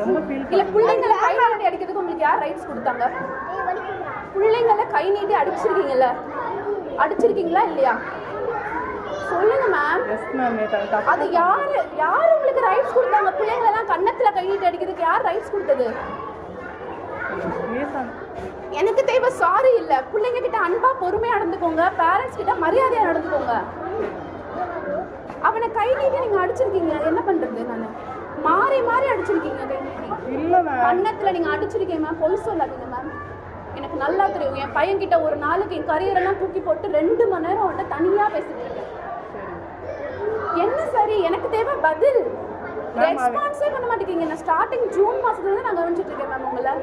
ரொம்ப ஃபீல் இல்ல பிள்ளைங்களை கை நீட்டி அடிக்கிறதுக்கு உங்களுக்கு யார் ரைட்ஸ் கொடுத்தாங்க? பிள்ளைங்களை கை நீட்டி அடிச்சிருக்கீங்கல்ல? அடிச்சிருக்கீங்களா இல்லையா? சொல்லுங்க மேம் எஸ் மேம் நேற்று அது யாரு யார் உங்களுக்கு ரைட்ஸ் கொடுத்தாங்க? பிள்ளைங்களை எல்லாம் கன்னத்துல கை நீட்டி அடிக்கிறதுக்கு யார் ரைட்ஸ் கொடுத்தது? எனக்கு தேவை சாரி இல்ல. பிள்ளைங்க கிட்ட அன்பா பொறுமையா நடந்துக்கோங்க. பேரண்ட்ஸ் கிட்ட மரியாதையா நடந்துக்கோங்க. அவனை கை நீட்டி நீங்க அடிச்சிருக்கீங்க. என்ன பண்றது நானு? மாறி மாறி அடிச்சிருக்கீங்க கை நீட்டி இல்லை மேம் கன்னத்துல நீங்க அடிச்சிருக்கீங்க மேம் பொய் சொல்லாதீங்க மேம் எனக்கு நல்லா தெரியும். என் பையன் கிட்ட ஒரு நாளுக்கு என் கரியர் எல்லாம் தூக்கி போட்டு ரெண்டு மணி நேரம் அவன்கிட்ட தனியா பேசிட்டு இருக்கேன். என்ன சரி? எனக்கு தேவை பதில். ரெஸ்பான்ஸே பண்ண மாட்டேங்கிறீங்க. நான் ஸ்டார்டிங் ஜூன் மாசத்துல இருந்து நான் கவனிச்சிட்டு இருக்கேன் மேம் உங்களை.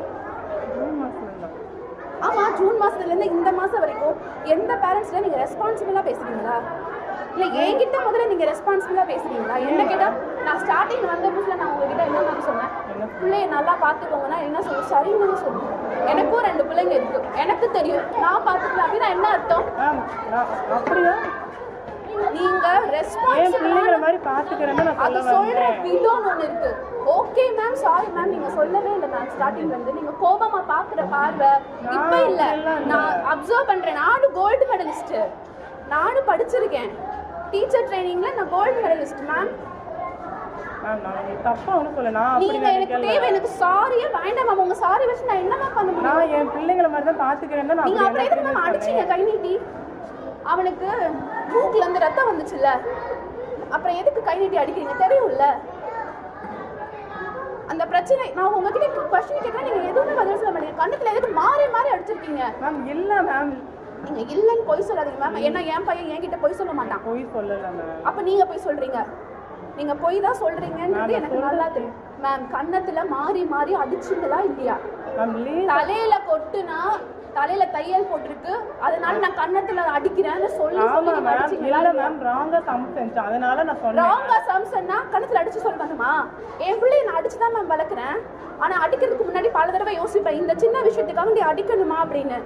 ஜூன் மாதம் இல்லை ஆமா ஜூன் மாசத்துல இருந்து இந்த மாசம் வரைக்கும் எந்த பேரண்ட்ஸ்ல நீங்க ரெஸ்பான்சிபிளா பேசுறீங்களா? இல்ல என்கிட்ட முதல்ல நீங்க ரெஸ்பான்சிபிளா பேசுறீங்களா? என்ன கேட்டா நான் ஸ்டார்டிங் வந்த புதுசுல நான் உங்ககிட்ட என்ன மேம் சொன்னேன்? பிள்ளைய நல்லா பாத்துக்கோங்கன்னா என்ன சொல்ல சரின்னு சொல்லுங்க எனக்கும் ரெண்டு பிள்ளைங்க இருக்கு. எனக்கு தெரியும். நான் பாத்துக்கலாம் அப்படின்னா என்ன அர்த்தம்? அப்படிதான் நீங்க ரெஸ்பான்சிபிளா மாதிரி பார்த்துக்கிறேன்னு நான் அது சொல்ற விதம்னு ஒண்ணு இருக்கு. ஓகே மேம் சாரி மேம் நீங்க சொல்லவே இல்லை மேம் ஸ்டார்டிங்ல இருந்து. நீங்க கோபமா பாக்குற பார்வை இப்ப இல்ல. நான் அப்சர்வ் பண்றேன். நானும் கோல்டு மெடலிஸ்ட் நானும் படிச்சிருக்கேன். டீச்சர் ட்ரைனிங்ல நான் கோல்டு மெடலிஸ்ட் மேம் மேம் நான் தப்பா ஒன்றும் சொல்ல நான் அப்படி நீங்க எனக்கு தேவை எனக்கு சாரியே வேண்டாம் மேம் உங்க சாரி வச்சு நான் என்ன மேம் பண்ண முடியும்? நான் என் பிள்ளைங்களை மாதிரி தான் பார்த்துக்கிறேன்னு நான் நீங்க அப்புறம் எதுக்கு மேம் அடிச்சீங்க. கை நீட்டி? அவனுக்கு மூக்குல இருந்து ரத்தம் வந்துச்சுல்ல. அப்புறம் எதுக்கு கை நீட்டி அடிக்கிறீங்க? தெரியும்ல. அந்த பிரச்சனை நான் உங்ககிட்ட கொஸ்டின் கேட்கறேன் நீங்க எதுவுமே பதில் சொல்ல மாட்டீங்க. கண்ணத்துல எதுக்கு மாறி மாறி அடிச்சிருக்கீங்க? மேம் இல்லை மேம் நீங்க இல்லைன்னு பொய் சொல்லாதீங்க மேம் ஏன்னா என் பையன் என்கிட்ட பொய் சொல்ல மாட்டான். பொய் சொல்லலை அப்ப நீங்க போய் சொல்றீங்க. நீங்க பொய் தான் சொல்றீங்கன்றது நான் எனக்கு நல்லா தெரியும். மேம் கன்னத்துல மாறி மாறி அடிச்சீங்களா இல்லையா? தலையில கொட்டுனா தலையில தையல் போட்டிருக்கு. அதனால நான் கன்னத்துல அடிக்கிறேன்னு சொல்லி இல்லை மேம் ராங்கா சம் செஞ்சேன் அதனால நான் சொன்னேன் ராங்கா சம்சன்னா கணத்துல அடிச்சு சொல்ல வேணுமா என் பிள்ளைய நான் அடிச்சு தான் மேம் வளர்க்குறேன். ஆனா அடிக்கிறதுக்கு முன்னாடி பல தடவை யோசிப்பேன். இந்த சின்ன விஷயத்துக்காக நீ அடிக்கணுமா அப்படின்னு.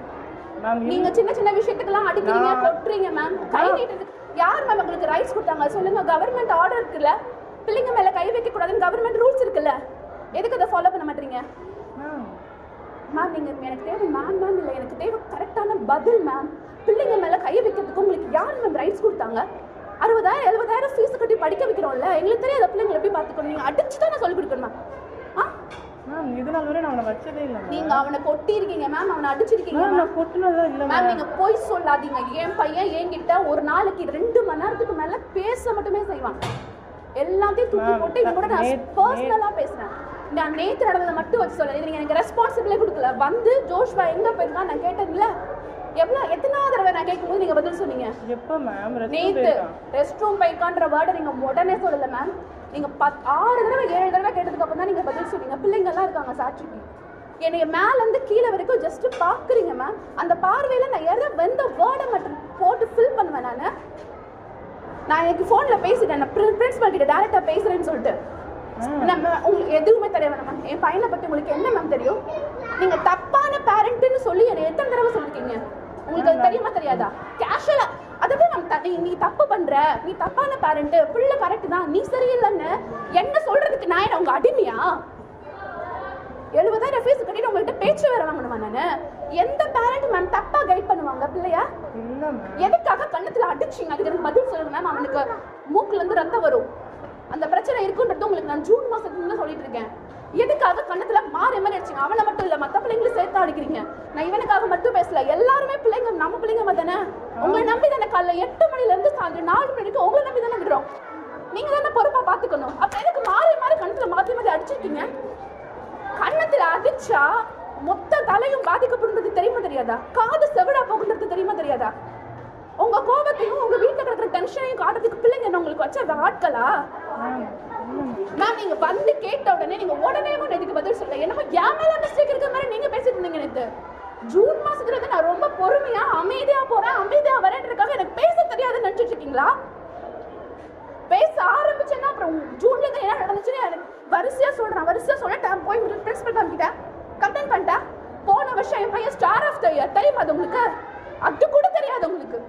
நீங்க சின்ன சின்ன விஷயத்துக்கெல்லாம் அடிக்கிறீங்க கொட்டுறீங்க மேம் கை நீட்டுறதுக்கு யார் மேம் உங்களுக்கு ரைட்ஸ் கொடுத்தாங்க? சொல்லுங்க கவர்மெண்ட் ஆர்டர் இருக்குல்ல. பிள்ளைங்க மேல கை வைக்க கூடாதுன்னு கவர்மெண்ட் ரூல்ஸ் இருக்குல்ல. எதுக்கு அதை ஃபாலோ பண்ண மாட்டீங்க? மேம் நீங்க எனக்கு தேவை மேம் மேம் இல்லை. எனக்கு தேவை கரெக்டான பதில் மேம் பிள்ளைங்க மேல கை வைக்கிறதுக்கு உங்களுக்கு யார் மேம் ரைட்ஸ் கொடுத்தாங்க? அறுபதாயிரம் எழுபதாயிரம் ஃபீஸ் கட்டி படிக்க வைக்கிறோம்ல. எங்களுக்கு தெரியாத பிள்ளைங்களை எப்படி பார்த்துக்கணும்? நீங்க அடிச்சு தான் நான் சொல்லி கொடுக்கணுமா மேம் இது நாள் வரை நான் அவனை வச்சதே இல்லை நீங்க அவனை கொட்டி இருக்கீங்க மேம் அவனை அடிச்சிருக்கீங்க நான் கொட்டினதா இல்லை மேம் நீங்க போய் சொல்லாதீங்க. என் பையன் என்கிட்ட ஒரு நாளைக்கு ரெண்டு மணி நேரத்துக்கு மேல பேச மட்டுமே செய்வான். எல்லாத்தையும் தூக்கி போட்டு இவன் கூட நான் பர்சனலா பேசுறேன். நான் நேத்து நடந்ததை மட்டும் வச்சு சொல்ல நீங்க எனக்கு ரெஸ்பான்சிபிளே கொடுக்கல. வந்து ஜோஷ்வா எங்க போயிருக்கான் நான் கேட்டேன்ல எவ்வளவு எத்தனாவது தடவை நான் கேட்கும்போது நீங்க பதில் சொன்னீங்க? எப்போ மேம் நேத்து ரெஸ்ட் ரூம் போய்க்கான்ற வேர்டை நீங்க உடனே சொல்லல மேம் நீங்க பத் ஆறு தடவை ஏழு தடவை கேட்டதுக்கு அப்புறம் தான் நீங்க பதில் சொன்னீங்க. பிள்ளைங்க எல்லாம் இருக்காங்க சாட்சிக்கு. என்னைய மேல இருந்து கீழே வரைக்கும் ஜஸ்ட் பாக்குறீங்க மேம் அந்த பார்வையில நான் எதை வெந்த வேர்டை மட்டும் போட்டு ஃபில் பண்ணுவேன் நான். நான் எனக்கு ஃபோன்ல பேசிட்டேன். நான் பிரின்சிபல் கிட்ட டேரக்டா பேசுறேன்னு சொல்லிட்டு. நம்ம உங்களுக்கு எதுவுமே தெரிய வேணாம் மேம் என் பையனை பத்தி உங்களுக்கு என்ன மேம் தெரியும்? நீங்க தப்பான பேரண்ட்னு சொல்லி என்னை எத்தனை தடவை சொல்லிருக்கீங்க? உங்களுக்கு அது தெரியுமா தெரியாதா? கேஷுவலா அதை போய் நம்ம நீ- தப்பு பண்ற நீ தப்பான பேரண்ட் பிள்ளை கரெக்ட் தான் நீ சரியில்லைன்னு என்ன சொல்றதுக்கு நான் என்ன உங்க அடிமையா? எழுபதாயிரம் ஃபீஸ் கட்டிட்டு உங்கள்கிட்ட பேச்சு வேற வாங்கணுமா நானு? எந்த பேரண்ட் மேம் தப்பா கைட் பண்ணுவாங்க பிள்ளையா? எதுக்காக கண்ணத்துல அடிச்சீங்க? அதுக்கு எனக்கு பதில் சொல்லுங்க மேம் அவனுக்கு மூக்குல இருந்து ரத்தம் வரும். அந்த பிரச்சனை இருக்குன்றது உங்களுக்கு நான் ஜூன் மாசத்துல சொல்லிட்டு இருக்கேன். எதுக்காக கண்ணத்துல மாறி மாதிரி அடிச்சீங்க? அவனை மட்டும் இல்ல மத்த பிள்ளைங்களும் சேர்த்து அடிக்கிறீங்க நான் இவனுக்காக மட்டும் பேசல எல்லாருமே பிள்ளைங்க நம்ம பிள்ளைங்க தானே உங்களை நம்பி தானே காலைல எட்டு மணில இருந்து சாயந்தரம் நாலு மணிக்கு உங்களை நம்பி தானே விடுறோம் நீங்க தானே பொறுப்பா பாத்துக்கணும் அப்ப எனக்கு மாறி மாறி கண்ணத்துல மாற்றி மாற்றி அடிச்சிருக்கீங்க? கண்ணத்தில் அடிச்சா மொத்த தலையும் பாதிக்கப்படுறது தெரியுமா தெரியாதா? காது செவிடா போகுன்றது தெரியுமா தெரியாதா? உங்க கோபத்தையும் உங்க வீட்டுல கிடக்குற டென்ஷனையும் காட்டுறதுக்கு பிள்ளைங்க என்ன உங்களுக்கு வச்ச ஆட்களா? மேம் நீங்க வந்து கேட்ட உடனே நீங்க உடனே ஒன்று இதுக்கு பதில் சொல்ல என்னமோ என் மேல மிஸ்டேக் இருக்கிற மாதிரி நீங்க பேசிட்டு இருந்தீங்க நேத்து. ஜூன் பேசுறது நான் ரொம்ப பொறுமையா அமைதியா போறேன். அமைதியா வரேன்றதுக்காக எனக்கு பேச தெரியாதுன்னு நினைச்சிட்டு இருக்கீங்களா? பேச ஆரம்பிச்சேன்னா அப்புறம் ஜூன்ல தான் என்ன நடந்துச்சுன்னு எனக்கு வரிசையா சொல்றேன். வரிசையா சொல்லிட்டேன் போய் பிரின்சிபல் மேம் கிட்ட கம்ப்ளைண்ட் பண்ணிட்டேன். போன வருஷம் என் பையன் ஸ்டார் ஆஃப் த இயர் தெரியுமா அது உங்களுக்கு? அது கூட தெரியாது உங்களுக்கு.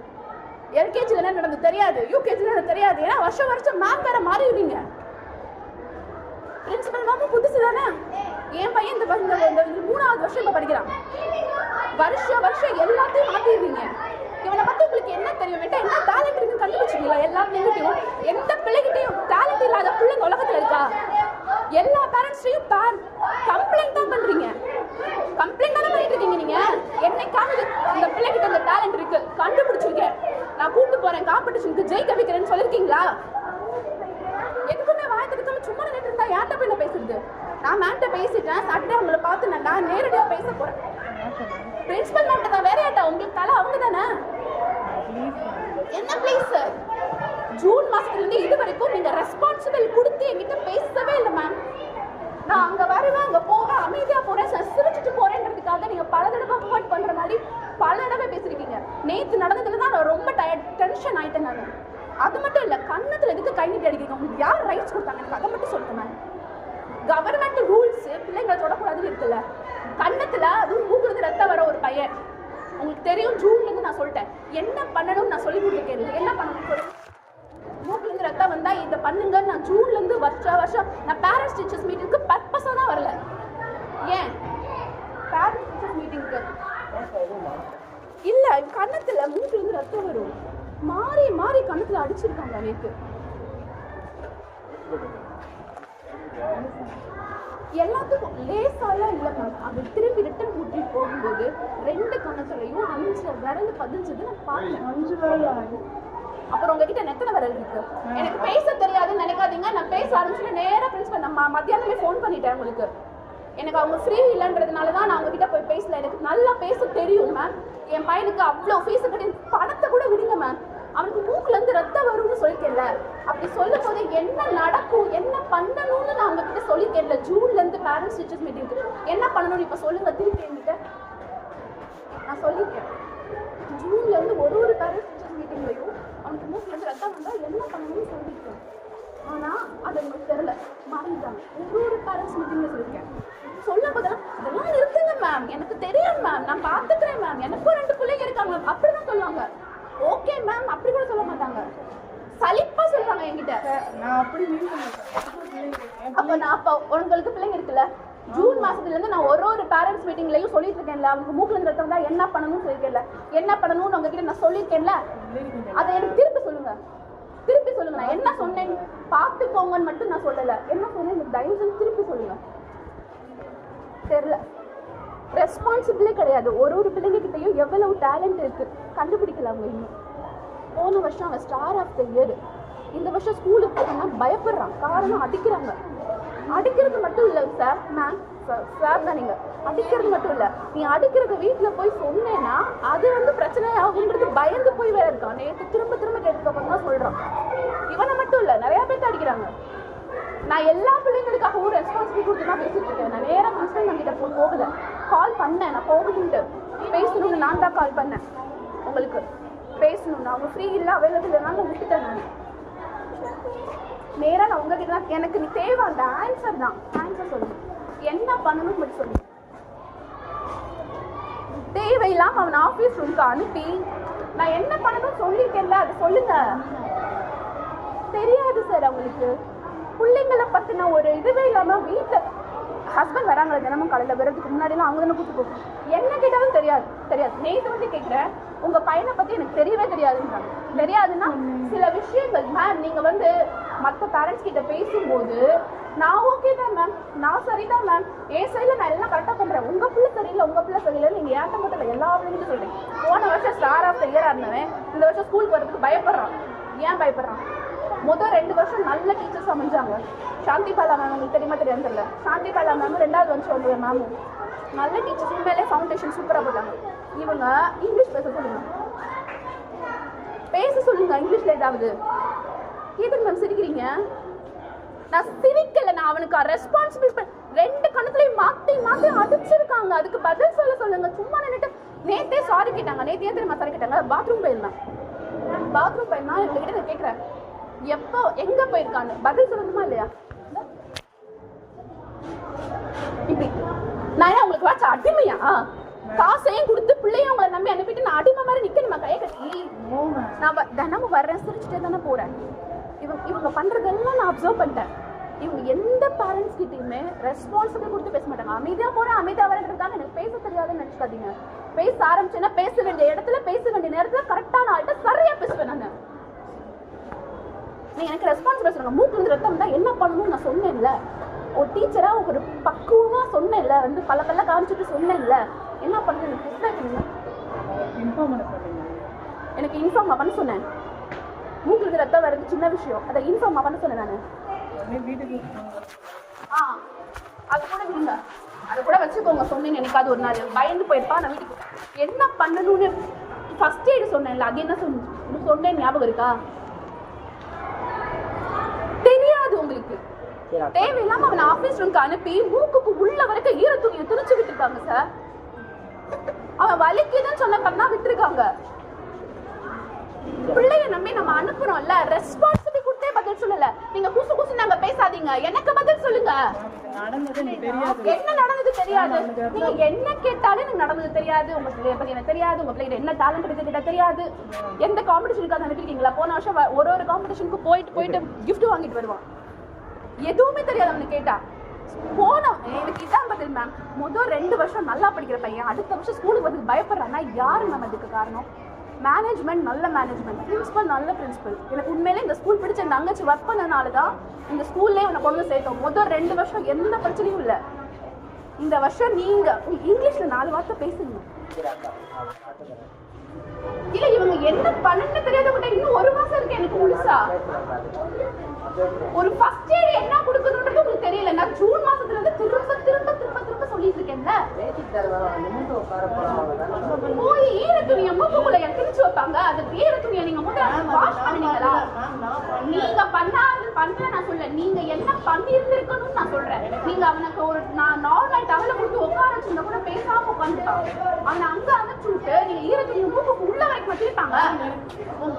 எல்கேஜில என்ன நடந்தது தெரியாது. யூகேஜில என்ன தெரியாது. ஏன்னா வருஷம் வருஷம் மேம் வேற மாறிடுவீங்க பிரின்சிபல் மேம் புதுசு தானே படிக்கிறான். வருஷம் வருஷம் எல்லாத்தையும் மாத்திடுறீங்க. இவனை பத்தி உங்களுக்கு என்ன தெரியும்? என்ன டேலண்ட் இருக்குன்னு கண்டுபிடிச்சிருக்கீங்களா? எல்லா பிள்ளைகிட்டையும் எந்த பிள்ளைகிட்டையும் டேலண்ட் இல்லாத பிள்ளைங்க உலகத்துல இருக்கா? எல்லா பேரண்ட்ஸையும் பேர். கம்ப்ளைண்ட் தான் பண்றீங்க. கம்ப்ளைண்ட் தானே பண்ணிட்டு இருக்கீங்க நீங்க? என்னைக்காவது இந்த பிள்ளைகிட்ட இந்த டேலண்ட் இருக்கு? கண்டுபிடிச்சிருக்கேன் நான் கூட்டு போறேன். காம்படிஷனுக்கு ஜெயிக்க வைக்கிறேன்னு சொல்லிருக்கீங்களா? எதுக்குமே வாய் திறக்காம சும்மா நின்று இருந்தா யார்கிட்ட போய் நான் பேசுறது? நான் மேம்கிட்ட பேசிட்டேன். சாட்டர்டே உங்களை பார்த்து நான் நேரடியாக பேச போறேன். பிரின்சிபல் மேம் தான் வேற யார்ட்ட உங்களுக்கு தலை அவங்க தானே? என்ன ப்ளீஸ் சார் ஜூன் மாசத்துலேருந்து இது வரைக்கும் நீங்கள் ரெஸ்பான்சிபிள் கொடுத்து என்கிட்ட பேசவே இல்லை மேம் நான் அங்கே வருவேன் அங்கே போவேன் அமைதியாக போகிறேன் சார் சிரிச்சிட்டு போகிறேன்றதுக்காக நீங்கள் பல தடவை அவாய்ட் பண்ணுற மாதிரி பல தடவை பேசியிருக்கீங்க. நேற்று நடந்ததுல தான் நான் ரொம்ப டயர்ட் டென்ஷன் ஆகிட்டேன் நான். அது மட்டும் இல்லை கன்னத்தில் எதுக்கு கை நீட்டி அடிக்கிறீங்க? உங்களுக்கு யார் ரைட்ஸ் கொடுத்தாங்க எனக்கு அதை மட்டும் சொல்லுங்க மேம் கவர்மெண்ட் ரூல்ஸு பிள்ளைங்களை தொடக்கூடாதுன்னு இருக்குல்ல. கண்ணத்துல அதுவும் மூக்குறது ரத்தம் வர ஒரு பையன். உங்களுக்கு தெரியும் ஜூன்ல இருந்து நான் சொல்லிட்டேன். என்ன பண்ணணும்னு நான் சொல்லி கொடுத்துருக்கேன். என்ன பண்ணணும் சொல்லு மூக்குலேருந்து ரத்தம் வந்தா இதை பண்ணுங்க நான் ஜூன்ல இருந்து வருஷ வருஷம் நான் பேரண்ட்ஸ் டீச்சர்ஸ் மீட்டிங்க்கு பர்பஸா தான் வரல. ஏன்? பேரண்ட்ஸ் டீச்சர்ஸ் மீட்டிங்க்கு இல்ல கண்ணத்துல மூக்குல இருந்து ரத்தம் வரும். மாறி மாறி கண்ணத்துல அடிச்சிருக்காங்க நேத்து. எல்லாத்துக்கும் லேசாலாம் இல்லை மேம் அது திரும்பி ரிட்டன் கூட்டிட்டு போகும்போது ரெண்டு கணத்துலையும் அஞ்சு விரல் பதிஞ்சது நான் பார்த்தேன். அஞ்சு ஆகும் அப்புறம் உங்ககிட்ட எத்தனை விரல் இருக்கு? எனக்கு பேச தெரியாதுன்னு நினைக்காதீங்க. நான் பேச ஆரம்பிச்சுட்டு நேரா பிரின்சிபல் நம்ம மத்தியானமே ஃபோன் பண்ணிட்டேன் உங்களுக்கு. எனக்கு அவங்க ஃப்ரீ இல்லைன்றதுனால தான் நான் உங்ககிட்ட போய் பேசல. எனக்கு நல்லா பேச தெரியும் மேம் என் பையனுக்கு அவ்வளோ ஃபீஸ் கட்டி பணத்தை கூட விடுங்க மேம் அவனுக்கு மூக்குல இருந்து ரத்தம் வரும்னு சொல்லிக்கல அப்படி சொல்லும் போது என்ன நடக்கும் என்ன பண்ணணும்னு நான் உங்ககிட்ட சொல்லிக்கல ஜூன்ல இருந்து பேரண்ட்ஸ் டீச்சர்ஸ் மீட்டிங்க்கு என்ன பண்ணணும்னு இப்போ சொல்லுங்க திருப்பி என்கிட்ட. நான் சொல்லியிருக்கேன் ஜூன்ல இருந்து ஒரு ஒரு பேரண்ட்ஸ் டீச்சர்ஸ் மீட்டிங்லையும் அவனுக்கு மூக்குல இருந்து ரத்தம் வந்தா என்ன பண்ணணும்னு சொல்லியிருக்கேன் ஆனா அது உங்களுக்கு தெரியல. மாறிட்டாங்க ஒரு ஒரு பேரண்ட்ஸ் மீட்டிங்ல சொல்லியிருக்கேன். சொல்ல போதெல்லாம் அதெல்லாம் நிறுத்துங்க மேம் எனக்கு தெரியும் மேம் நான் பார்த்துக்கிறேன் மேம் எனக்கும் ரெண்டு பிள்ளைங்க இருக்காங்க. அப்படிதான் சொல்லுவாங்க. ஓகே மேம் அப்படி கூட சொல்ல மாட்டாங்க சலிப்பா சொல்லுவாங்க என்கிட்ட நான் அப்படி மீன் பண்ணிட்டேன் அப்ப நான் அப்ப உங்களுக்கு பிள்ளைங்க இருக்குல்ல? ஜூன் மாசத்துல இருந்து நான் ஒரு ஒரு பேரண்ட்ஸ் மீட்டிங்லயும் சொல்லிட்டு இருக்கேன்ல. அவங்க மூக்குல இருந்து ரத்தம் தான் என்ன பண்ணணும்னு சொல்லியிருக்கேன்ல. என்ன பண்ணணும்னு உங்ககிட்ட நான் சொல்லியிருக்கேன்ல? அதை எனக்கு திருப்பி சொல்லுங்க. திருப்பி சொல்லுங்க. நான் என்ன சொன்னேன்? பார்த்துக்கோங்கன்னு மட்டும் நான் சொல்லல. என்ன சொன்னேன்? எனக்கு தயவு செஞ்சு திருப்பி சொல்லுங்க. தெரியல. ரெஸ்பான்சிபிளே கிடையாது. ஒரு ஒரு பிள்ளைங்க கிட்டயும் எவ்வளவு டேலண்ட் இருக்கு. கண்டுபிடிக்கல அவங்க இன்னும். போன வருஷம் அவன் ஸ்டார் ஆஃப் த இயர் இந்த வருஷம் ஸ்கூலுக்கு போகணும்னா பயப்படுறான். காரணம் அடிக்கிறாங்க அடிக்கிறது மட்டும் இல்லை சார் மேம் சார் தான் நீங்கள் அடிக்கிறது மட்டும் இல்லை நீ அடிக்கிறது வீட்டில் போய் சொன்னேன்னா அது வந்து பிரச்சனை ஆகுன்றது பயந்து போய் வேற இருக்கான். நேற்று திரும்ப திரும்ப கேட்டதுக்கு தான் சொல்கிறான் இவனை மட்டும் இல்லை நிறைய பேர்த்த அடிக்கிறாங்க. நான் எல்லா பிள்ளைங்களுக்காகவும் ரெஸ்பான்சிபிலிட்டி கொடுத்து தான் பேசிட்டு இருக்கேன். நான் நேராக பிரின்சிபல் மேம் கிட்ட போய் போகல. கால் பண்ணேன் நான் போகணுன்ட்டு பேசணும்னு நான் தான் கால் பண்ணேன். உங்களுக்கு பேசணும்னு அவங்க ஃப்ரீ இல்லை அவைலபிள் இல்லைனாலும் விட்டுட்டேன் நான். நேராக நான் உங்ககிட்ட தான் எனக்கு நீ தேவை அந்த ஆன்சர் தான். ஆன்சர் சொல்லுங்க என்ன பண்ணணும் மட்டும் சொல்லுங்க தேவையில்லாம அவன் ஆஃபீஸ் ரூம்க்கு அனுப்பி நான் என்ன பண்ணணும் சொல்லியிருக்கேன்ல அது சொல்லுங்க. தெரியாது சார் அவங்களுக்கு. பிள்ளைங்களை பற்றின ஒரு இதுவே இல்லாமல் வீட்டில் ஹஸ்பண்ட் வராங்களே தினமும் காலையில் வரதுக்கு முன்னாடிலாம் அவங்க தானே கூட்டு போகும் என்ன கேட்டாலும் தெரியாது தெரியாது. நேற்று வந்து கேட்குறேன் உங்கள் பையனை பற்றி எனக்கு தெரியவே தெரியாதுன்றாங்க. தெரியாதுன்னா சில விஷயங்கள் மேம் நீங்கள் வந்து மற்ற பேரண்ட்ஸ் கிட்ட பேசும்போது நான் ஓகே தான் மேம் நான் சரி தான் மேம் ஏ சைடில் நான் எல்லாம் கரெக்டாக பண்ணுறேன் உங்கள் பிள்ளை சரியில்லை உங்கள் பிள்ளை சரியில்லை நீங்கள் ஏற்ற மட்டும் இல்லை எல்லா பிள்ளைங்களும் சொல்கிறேன் போன வருஷம் ஸ்டார் ஆஃப் த இயராக இருந்தவன். இந்த வருஷம் ஸ்கூலுக்கு வரதுக்கு பயப்படுறான். ஏன் பயப்படுறான்? முதல் ரெண்டு வருஷம் நல்ல டீச்சர்ஸ் அமைஞ்சாங்க. சாந்தி பாலா மேம் உங்களுக்கு தெரியுமா தெரியாது தெரியல. சாந்தி பாலா மேம் ரெண்டாவது வருஷம் வந்து மேமும் நல்ல டீச்சர்ஸ் உண்மையிலே ஃபவுண்டேஷன் சூப்பராக போட்டாங்க. இவங்க இங்கிலீஷ் பேச சொல்லுங்க. பேச சொல்லுங்க இங்கிலீஷ்ல ஏதாவது. எதுக்கு மேம் சிரிக்கிறீங்க? நான் சிரிக்கல நான் அவனுக்கு ரெஸ்பான்சிபிள் ரெண்டு கணத்துலையும் மாத்தி மாத்தி அடிச்சிருக்காங்க. அதுக்கு பதில் சொல்ல சொல்லுங்க. சும்மா நின்றுட்டு நேத்தே சாரி கேட்டாங்க. நேத்தே தெரியுமா சாரி கேட்டாங்க? பாத்ரூம் போயிருந்தேன். பாத்ரூம் போயிருந்தா எங்ககிட்ட நான் கேட்குறேன் எப்போ எங்க போயிருக்கான்னு? பதில் சொல்லணுமா இல்லையா? இப்படி. நான் ஏன் உங்களுக்கு வாட்ச அடிமையா? காசையும் கொடுத்து பிள்ளையும் உங்களை நம்பி அனுப்பிட்டு நான் அடிமை மாதிரி நிக்கணுமா கையை கட்டி. நான் தினமும் வர்றேன் சிரிச்சுட்டே தானே போறேன். இவங்க இவங்க பண்றதெல்லாம் நான் அப்சர்வ் பண்ணிட்டேன். இவங்க எந்த பேரண்ட்ஸ் கிட்டயுமே ரெஸ்பான்சிபிள் கொடுத்து பேச மாட்டாங்க. அமைதியா போறேன் அமைதியா வரேன்றதுக்காக எனக்கு பேச தெரியாதுன்னு நினைச்சுக்காதீங்க. பேச ஆரம்பிச்சேன்னா பேச வேண்டிய இடத்துல பேச வேண்டிய நேரத்துல கரெக்டான ஆள்கிட்ட சரியா பேசுவேன் நான். எனக்கு ரெஸ்பான்சிபிள் சொல்லுங்க மூக்குல இருந்து ரத்தம் தான் என்ன பண்ணணும்னு நான் சொன்னேன்ல. ஒரு டீச்சரா ஒரு பக்குவமா சொன்னேன்ல. வந்து பல பல்ல காமிச்சிட்டு சொன்னேன்ல. என்ன பண்ணுறது? எனக்கு பண்ணுங்க இன்ஃபார்ம் பண்ண சொன்னீங்க எனக்கு இன்ஃபார்ம் பண்ண சொன்னேன். மூக்குல இருந்து ரத்தம் வருது சின்ன விஷயம். அதை இன்ஃபார்ம் பண்ண சொன்னேன் நான். வீட்டுக்கு ஆ அது கூட விடுங்க. அதை கூட வச்சுக்கோங்க. சொன்னேன் என்னைக்காவது ஒரு நாள். பயந்து போயிருப்பா நான் வீட்டுக்கு என்ன பண்ணணும்னு ஃபர்ஸ்ட் எய்டு சொன்னேன்ல. அது என்ன சொன்ன சொன்னேன் ஞாபகம் இருக்கா தெரியாது உங்களுக்கு தேவையில்லாம அவன் ஆபீஸ் ரூம்க்கு அனுப்பி மூக்குக்கு உள்ள வரைக்கும் ஈர துணியை துணிச்சு விட்டுருக்காங்க சார் அவன் வலிக்குதுன்னு சொன்ன பண்ணா விட்டுருக்காங்க. பிள்ளைய நம்பி நம்ம அனுப்புறோம்ல ரெஸ்பான்சிபிலிட்டி கொடுத்தே பதில் சொல்லல. நீங்க குசு குசு நாங்க பேசாதீங்க. எனக்கு பதில் சொல்லுங்க. நடந்தது எனக்கு தெரியாது. என்ன நடந்தது தெரியாது? நீங்க என்ன கேட்டாலும் எனக்கு நடந்தது தெரியாது. உங்க பிள்ளைய பத்தி எனக்கு தெரியாது. உங்க பிள்ளைகிட்ட என்ன டேலண்ட் இருக்கு கிட்ட தெரியாது. எந்த காம்படிஷனுக்கு அதை அனுப்பிருக்கீங்களா போன வருஷம் ஒரு ஒரு காம்படிஷனுக்கு போயிட்டு போயிட்டு gift வாங்கிட்டு வருவான். எதுவுமே தெரியாது அவனுக்கு கேட்டா. போனோம் எனக்கு இதான் பதில் மேம் முதல் ரெண்டு வருஷம் நல்லா படிக்கிற பையன் அடுத்த வருஷம் ஸ்கூலுக்கு வந்து பயப்படுறான்னா யாரு மேம் அதுக்கு காரணம்? மேனேஜ்மெண்ட் நல்ல மேனேஜ்மெண்ட் பிரின்ஸிபல் நல்ல பிரின்ஸிபல் எனக்கு உண்மையிலே இந்த ஸ்கூல் பிடிச்ச என் தங்கச்சி ஒர்க் பண்ணனால தான் இந்த ஸ்கூல்லே உன்னை கொண்டு சேர்த்தோம். முதல் ரெண்டு வருஷம் எந்த பிரச்சனையும் இல்லை. இந்த வருஷம் நீங்க இங்கிலீஷ்ல நாலு வார்த்தை பேசுங்க. இல்ல இவங்க என்ன பண்ணுன்னு தெரியாதவங்க இன்னும் ஒரு மாசம் இருக்கு எனக்கு முழுசா. ஒரு ஃபர்ஸ்ட் எய்ட் என்ன கொடுக்கணும்ன்றது உங்களுக்கு தெரியல. நான் ஜூன் மாசத்துல இருந்து திரும்ப திரும்ப திரும்ப திரும்ப சொல்லிட்டு இருக்கேன்ல. போய் ஈர துணியை மூக்குக்குள்ள கிழிச்சு வைப்பாங்க. அது ஈர துணியை நீங்க முதல்ல வாஷ் பண்ணீங்களா நீங்க பண்ணாது பண்ணல நான் சொல்ல நீங்க என்ன பண்ணியிருந்திருக்கணும்னு நான் சொல்றேன். நீங்க அவனுக்கு ஒரு நான் நார்மல் டவல கொடுத்து உட்கார வச்சிருந்தா கூட பேசாம உட்காந்துட்டான் அவனை அங்க அனுப்பிச்சு விட்டு நீங்க ஈர துணியை மூக்குக்கு உள்ள வரைக்கும் வச்சிருப்பாங்க.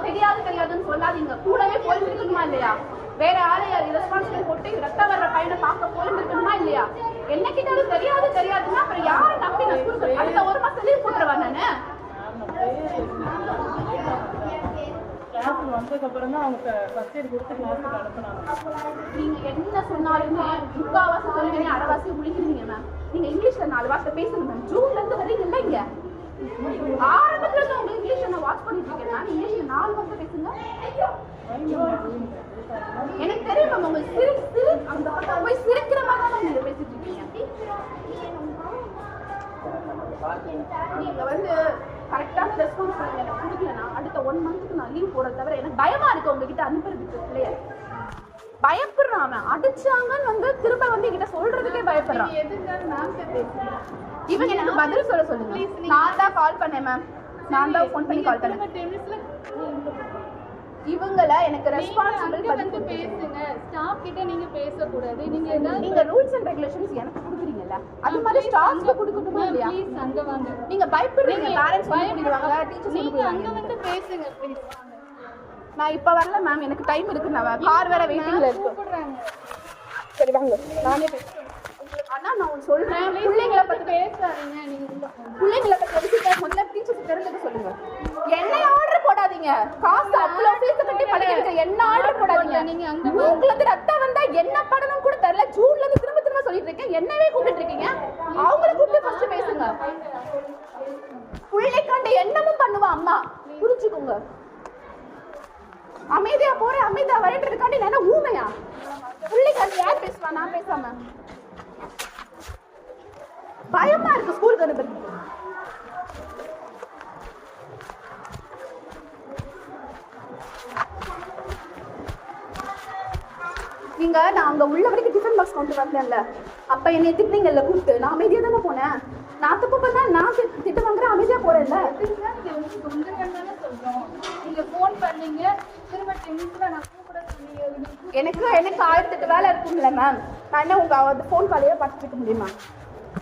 தெரியாது தெரியாதுன்னு சொல்லாதீங்க. கூடவே போயிருந்துருக்கணுமா இல்லையா? வேற ஆளையா ரெஸ்பான்சிபிள் போட்டு ரத்த வர்ற பையனை பார்க்க போயிருந்துருக்கணுமா இல்லையா? என்ன கிட்ட தெரியாது தெரியாதுன்னா அப்புறம் யாரை நம்பி நான் ஸ்கூலுக்கு அடுத்த ஒரு மாசம் லீவ் போட்டுருவா நானு? நீங்க என்ன சொன்னாலுமே முக்காவாசி சொல்லுவீங்க அரைவாசி முடிக்கிறீங்க மேம் நீங்க இங்கிலீஷ்ல நாலு வார்த்தை பேசணும் மேம் ஜூன்ல இருந்து வரீங்கல்ல இங்க? ஆரம்பத்துல இருந்து உங்க இங்கிலீஷ் நான் வாட்ச் பண்ணிட்டு இருக்கேன் நான் இங்கிலீஷ்ல நாலு வார்த்தை பேசுங்க. எனக்கு தெரியும் மேம் உங்க சிரி சிரி அந்த பக்கம் போய் சிரிக்கிற மாதிரி தான் நீங்க பேசிட்டு இருக்கீங்க. நீங்க வந்து கரெக்டான ரெஸ்பான்ஸ் எனக்கு கொடுக்கலனா அடுத்த ஒன் மந்த்துக்கு நான் லீவ் போடுறத தவிர எனக்கு பயமா இருக்கு உங்ககிட்ட அனுப்புறதுக்கு பிள்ளைய பயப்படுறான் அவன். அடிச்சாங்கன்னு வந்து திரும்ப வந்து என்கிட்ட சொல்றதுக்கே பயப்படுறான். இவங்க எனக்கு பதில் சொல்ல சொல்லுங்க. நான் தான் கால் பண்ணேன் மேம் நான் தான் ஃபோன் பண்ணி கால் பண்ணேன். இவங்கள எனக்கு ரெஸ்பான்சிபிள் வந்து பேசுங்க. ஸ்டாஃப் கிட்ட நீங்க பேசக்கூடாது. நீங்க ஏதாவது நீங்க ரூல்ஸ் அண்ட் ரெகுலேஷன்ஸ் எனக்கு கொடுக்குறீங்கல்ல? அது மாதிரி ஸ்டாஃப்க்கு கொடுக்கணுமா இல்லையா? ப்ளீஸ் அங்க வாங்க. நீங்க பயப்படுறீங்க பேரண்ட்ஸ் பயப்படுவாங்க டீச்சர்ஸ் நீங்க அங்க வந்து பேசுங்க ப்ளீஸ் நான் இப்ப வரல மேம் எனக்கு டைம் இருக்கு. நான் கார் வேற வெயிட்டிங்ல இருக்கு. கூப்பிடுறாங்க. சரி வாங்க. நானே பேசுறேன் ஆனா நான் சொல்றேன். பிள்ளைங்களை பத்தி பேசாதீங்க. நீங்க பிள்ளைங்களை பத்தி விஷயத்த முதல்ல டீச்சர்ஸ் தெரிஞ்சுக்க சொல்லுங்க. என்ன ஆர்டர் போடாதீங்க காசு அவ்வளவு ஃபீஸ் கட்டி படிக்க வைக்க என்ன ஆர்டர் போடாதீங்க. நீங்க அங்க இருந்து ரத்தம் வந்தா என்ன பண்ணணும் கூட தெரியல. ஜூன்ல இருந்து திரும்ப திரும்ப சொல்லிட்டு இருக்கேன். என்னவே கூப்பிட்டு இருக்கீங்க? அவங்கள கூப்பிட்டு ஃபர்ஸ்ட் பேசுங்க. பிள்ளைக்காண்ட எண்ணமும் பண்ணுவா அம்மா. புரிஞ்சுக்கோங்க. அமைதியா போறேன் அமைதியா வரேன்றதுக்காண்டி நான் என்ன ஊமையா? பிள்ளைக்காண்டி யார் பேசுவா? நான் பேசாம. பயமா இருக்கு ஸ்கூலுக்கு அனுப்புறது நீங்க நான் அங்க உள்ள வரைக்கும் டிஃபன் பாக்ஸ் கொண்டு வந்தேன்ல. அப்ப என்னை திட்டினீங்கல்ல கூப்பிட்டு. நான் அமைதியா தானே போனேன். நான் தப்பு பண்ணா நான் திட்டு வாங்குறேன் அமைதியா போறேன்ல. நீங்க வந்து தொந்தரவு தானே சொல்றோம். நீங்க ஃபோன் பண்ணீங்க திரும்ப சொன்னீங்க. எனக்கு எனக்கு ஆயிரத்தெட்டு வேலை இருக்கும்ல மேம் நான் என்ன உங்க ஃபோன் காலையே பார்த்துட்டு இருக்க முடியுமா?